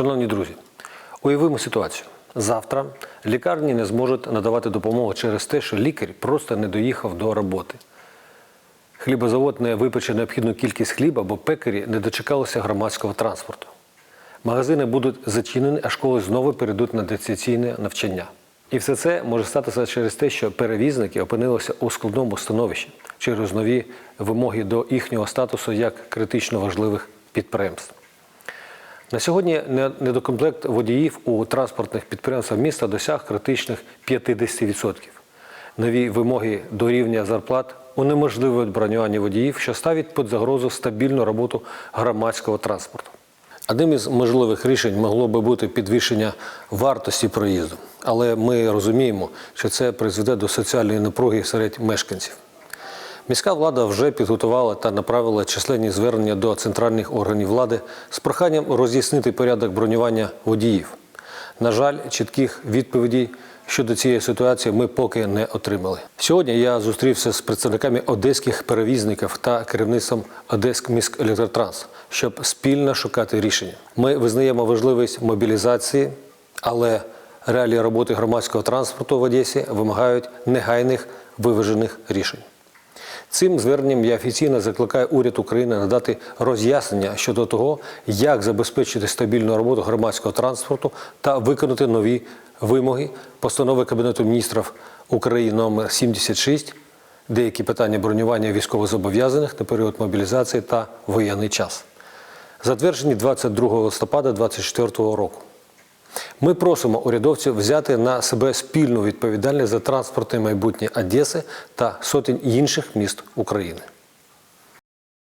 Шановні друзі, уявимо ситуацію. Завтра лікарні не зможуть надавати допомогу через те, що лікар просто не доїхав до роботи. Хлібозавод не випече необхідну кількість хліба, бо пекарі не дочекалися громадського транспорту. Магазини будуть зачинені, а школи знову перейдуть на дистанційне навчання. І все це може статися через те, що перевізники опинилися у складному становищі через нові вимоги до їхнього статусу як критично важливих підприємств. На сьогодні недокомплект водіїв у транспортних підприємствах міста досяг критичних 50%. Нові вимоги до рівня зарплат унеможливують бронювання водіїв, що ставить під загрозу стабільну роботу громадського транспорту. Одним із можливих рішень могло би бути підвищення вартості проїзду, але ми розуміємо, що це призведе до соціальної напруги серед мешканців. Міська влада вже підготувала та направила численні звернення до центральних органів влади з проханням роз'яснити порядок бронювання водіїв. На жаль, чітких відповідей щодо цієї ситуації ми поки не отримали. Сьогодні я зустрівся з представниками одеських перевізників та керівництвом Одеськміськелектротранс, щоб спільно шукати рішення. Ми визнаємо важливість мобілізації, але реалії роботи громадського транспорту в Одесі вимагають негайних виважених рішень. Цим зверненням я офіційно закликаю уряд України надати роз'яснення щодо того, як забезпечити стабільну роботу громадського транспорту та виконати нові вимоги постанови Кабінету міністрів України номер 76 деякі питання бронювання військовозобов'язаних на період мобілізації та воєнний час, затверджені 22 листопада 2024 року. Ми просимо урядовців взяти на себе спільну відповідальність за транспортне майбутнє Одеси та сотень інших міст України.